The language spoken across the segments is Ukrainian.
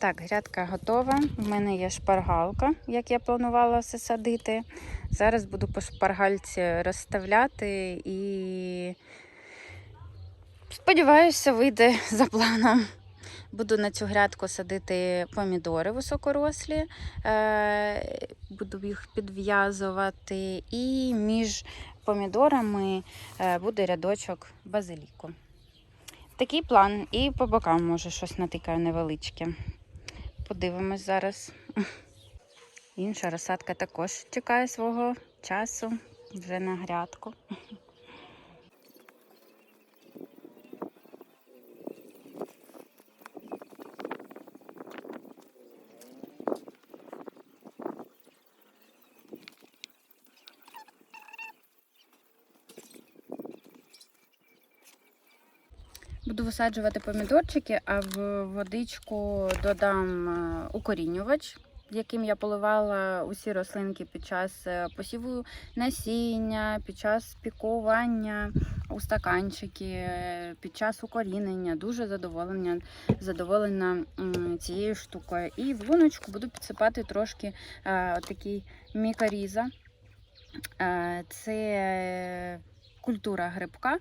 Так, грядка готова. У мене є шпаргалка, як я планувала все садити. Зараз буду по шпаргальці розставляти і сподіваюся, вийде за планом. Буду на цю грядку садити помідори високорослі, е, буду їх підв'язувати, і між помідорами е, буде рядочок базиліку. Такий план. І по бокам може щось натикаю невеличке. Подивимось зараз. Інша розсадка також чекає свого часу вже на грядку. Буду висаджувати помідорчики, а в водичку додам е, укорінювач, яким я поливала усі рослинки під час е, посіву насіння, під час пікування у стаканчики, е, під час укорінення. Дуже задоволення, задоволена цією штукою. І в луночку буду підсипати трошки такий мікоріза. Це культура грибка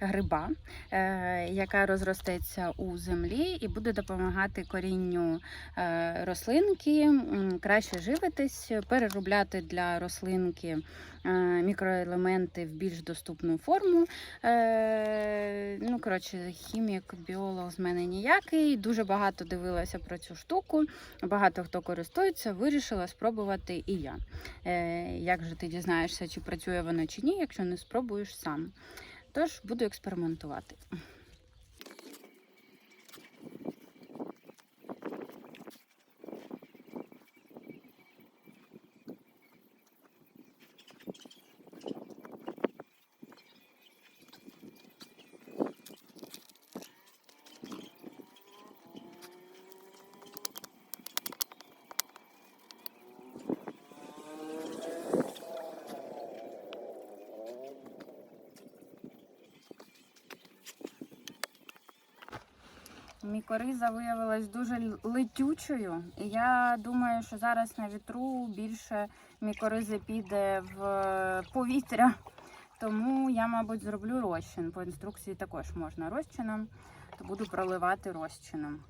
гриба, е, яка розростеться у землі і буде допомагати корінню е, рослинки, краще живитись, переробляти для рослинки е, мікроелементи в більш доступну форму. Ну, коротше, хімік, біолог з мене ніякий. Дуже багато дивилася про цю штуку. Багато хто користується, вирішила спробувати і я. Як же ти дізнаєшся, чи працює воно чи ні, якщо не спробуєш сам? Тож буду експериментувати. Мікориза виявилась дуже летючою, і я думаю, що зараз на вітру більше мікоризи піде в е, повітря. Тому я, мабуть, зроблю розчин. По інструкції також можна розчином, то буду проливати розчином.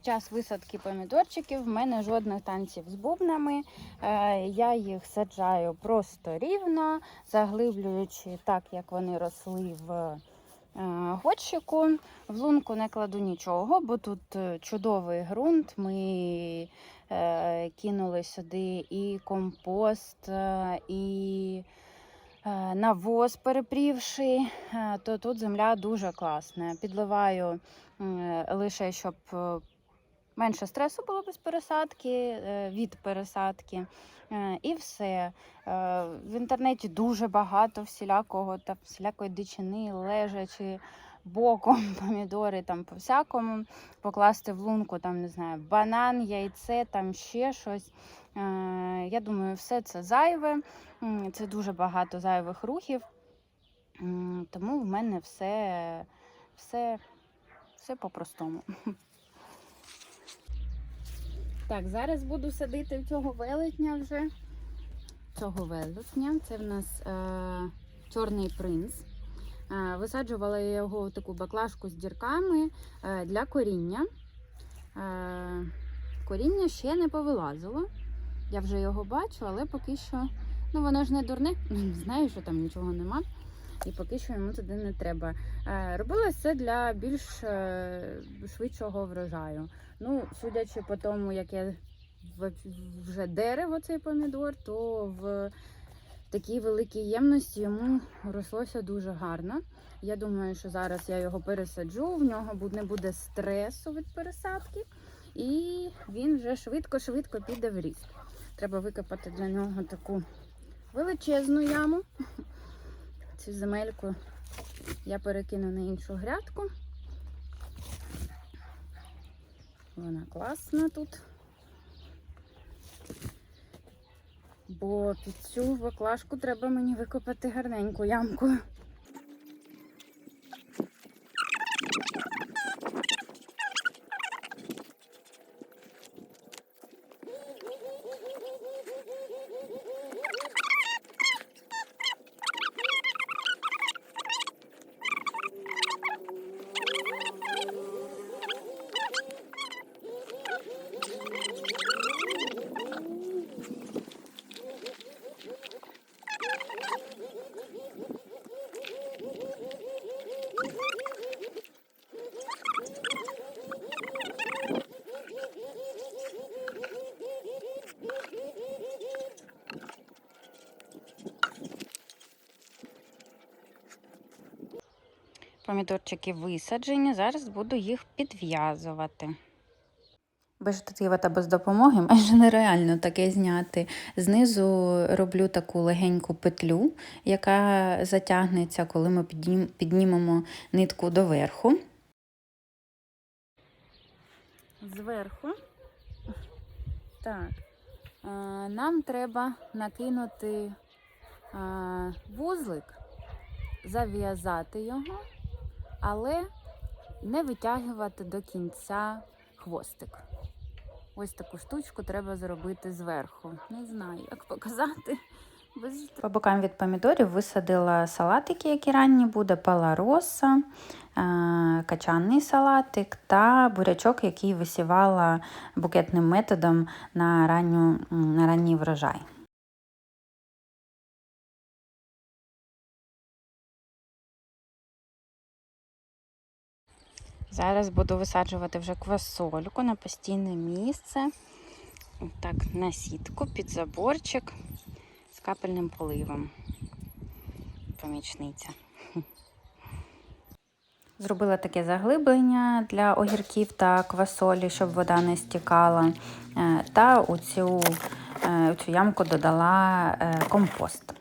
Під час висадки помідорчиків в мене жодних танців з бубнами. Е, Я їх саджаю просто рівно, заглиблюючи так, як вони росли в е, горщику. В лунку не кладу нічого, бо тут е, чудовий ґрунт. Ми кинули сюди і компост, і навоз перепрівши, то тут земля дуже класна. Підливаю лише щоб менше стресу було без пересадки, е, від пересадки. Е, І все. Е, В інтернеті дуже багато всілякого та всілякої дичини, лежачи боком помідори там по всякому, покласти в лунку, там не знаю, банан, яйце, там ще щось. Я думаю, все це зайве. Це дуже багато зайвих рухів. Тому в мене все, все, все по-простому. Так, зараз буду садити в цього велетня вже. Цього велетня. Це в нас е, чорний принц. Е, висаджувала я його в таку баклажку з дірками е, для коріння. Е, коріння ще не повилазило. Я вже його бачу, але поки що, ну воно ж не дурне, знаю, що там нічого нема. І поки що йому туди не треба. Е, Робилось це для більш е, швидшого врожаю. Ну, судячи по тому, яке в- вже дерево цей помідор, то в такій великій ємності йому рослося дуже гарно. Я думаю, що зараз я його пересаджу, в нього не буде стресу від пересадки, і він вже швидко-швидко піде в ріст. Треба викопати для нього таку величезну яму. Цю земельку я перекину на іншу грядку. Вона класна тут. Бо під цю баклажку треба мені викопати гарненьку ямку. Помідорчики висаджені, зараз буду їх підв'язувати. Без штатива та без допомоги майже нереально таке зняти. Знизу роблю таку легеньку петлю, яка затягнеться, коли ми піднімемо нитку доверху. Зверху. Так. е, Нам треба накинути е, вузлик, зав'язати його, але не витягувати до кінця хвостик. Ось таку штучку треба зробити зверху. Не знаю, як показати. По бокам від помідорів висадила салатики, які ранні буде, палароса, е, качанний салатик та бурячок, який висівала букетним методом на, ранню, на ранній врожай. Зараз буду висаджувати вже квасольку на постійне місце. Так, на сітку під заборчик з капельним поливом. Помічниця. Зробила таке заглиблення для огірків та квасолі, щоб вода не стікала. Е, Та у цю, е, у цю ямку додала е, компост.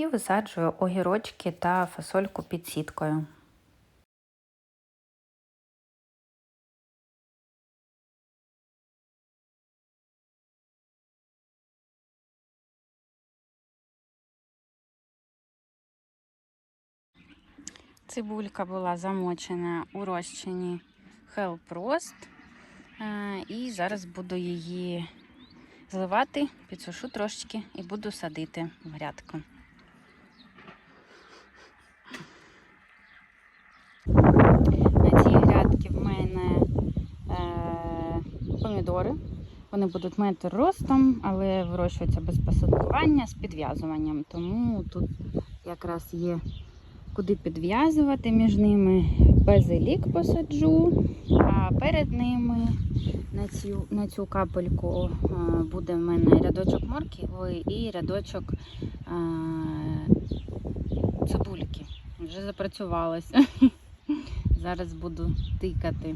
І висаджую огірочки та фасольку під сіткою. Цибулька була замочена у розчині Hellprost. Е, І зараз буду її зливати, підсушу трошечки і буду садити в грядку. На цій грядці в мене е, помідори. Вони будуть метр ростом, але вирощуються без посадкування з підв'язуванням. Тому тут якраз є куди підв'язувати між ними. Базилік посаджу, а перед ними на цю, на цю капельку е, буде в мене рядочок моркви і рядочок е, цибульки. Вже запрацювалося. Зараз буду тикати.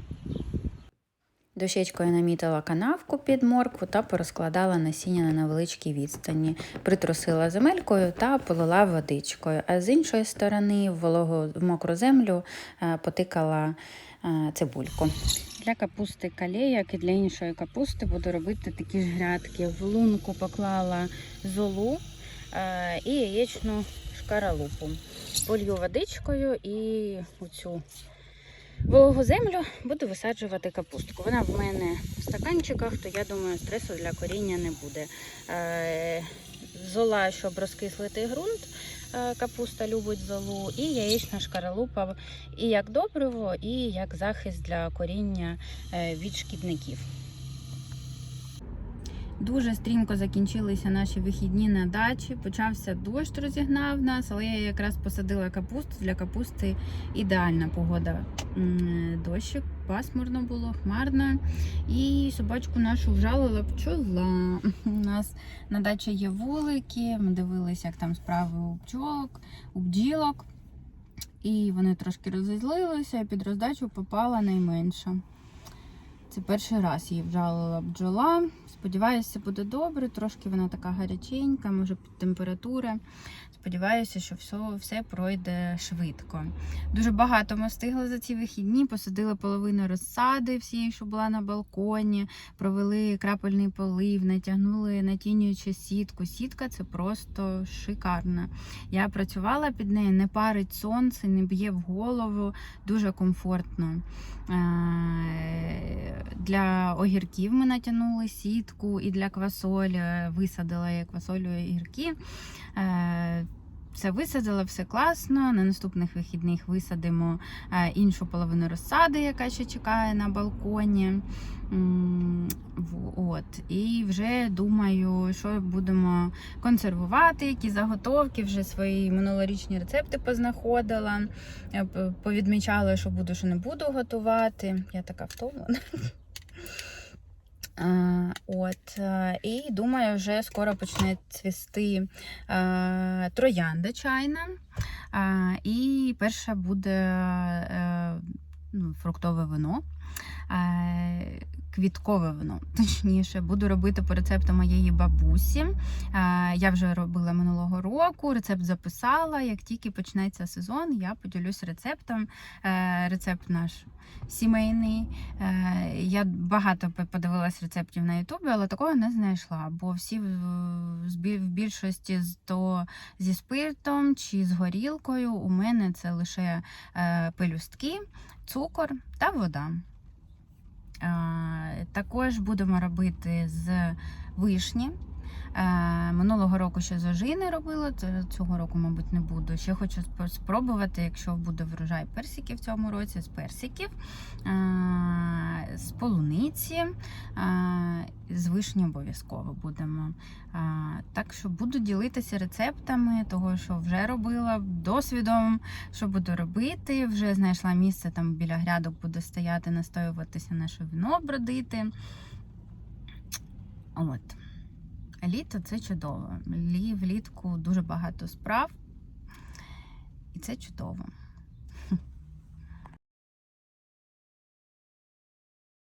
Дощечкою намітила канавку під моркву та порозкладала насіння на невеличкій відстані, притрусила земелькою та полила водичкою. А з іншої сторони, в вологу в мокру землю е, потикала е, цибульку. Для капусти калея, як і для іншої капусти, буду робити такі ж грядки. В лунку поклала золу е, і яєчну шкаралупу. Полью водичкою і оцю вологу землю буду висаджувати капустку. Вона в мене в стаканчиках, то я думаю, стресу для коріння не буде. Е, Зола, щоб розкислити ґрунт, е, капуста любить золу, і яєчна шкаралупа і як добриво, і як захист для коріння е, від шкідників. Дуже стрімко закінчилися наші вихідні на дачі. Почався дощ, розігнав нас, але я якраз посадила капусту. Для капусти ідеальна погода. Дощик, пасмурно було, хмарно. І собачку нашу вжалила пчола. У нас на дачі є вулики. Ми дивилися, як там справи у пчолок, у бджілок. І вони трошки розізлилися, і під роздачу попала найменша. Це перший раз її вжалила бджола. Сподіваюся, буде добре. Трошки вона така гаряченька, може під температури. Сподіваюся, що все, все пройде швидко. Дуже багато ми встигли за ці вихідні. Посадили половину розсади всієї, що була на балконі, провели крапельний полив, натягнули натінюючу сітку. Сітка це просто шикарна. Я працювала під нею, не парить сонце, не б'є в голову, дуже комфортно. Е, Для огірків ми натягнули сітку і для квасолі висадила я квасолю огірки. Е, Все висадила, все класно. На наступних вихідних висадимо е, іншу половину розсади, яка ще чекає на балконі. От. І вже думаю, що будемо консервувати, які заготовки, вже свої минулорічні рецепти познаходила. Повідмічала, що буду, що не буду готувати. Я така втомлена. От, е, і думаю, вже скоро почне цвісти е, троянда чайна. І перше буде е, ну, фруктове вино. Квіткове вино, точніше, буду робити по рецепту моєї бабусі. Е, Я вже робила минулого року, рецепт записала. Як тільки почнеться сезон, я поділюсь рецептом. Е, Рецепт наш сімейний. Е, Я багато по- подивилась рецептів на Ютубі, але такого не знайшла. Бо всі в- більшості з- то зі спиртом чи з горілкою. У мене це лише пелюстки, цукор та вода. Е, Також будемо робити з вишні. Е, Минулого року ще з ожини робила, цього року, мабуть, не буду. Ще хочу спробувати, якщо буде врожай персиків в цьому році, з персиків, е, з полуниці, е, з вишні обов'язково будемо. Так що буду ділитися рецептами того, що вже робила, досвідом, що буду робити. Вже знайшла місце там біля грядок, буду стояти, настоюватися наше вино бродити. От. Літо це чудово. Лі- Влітку дуже багато справ. І це чудово.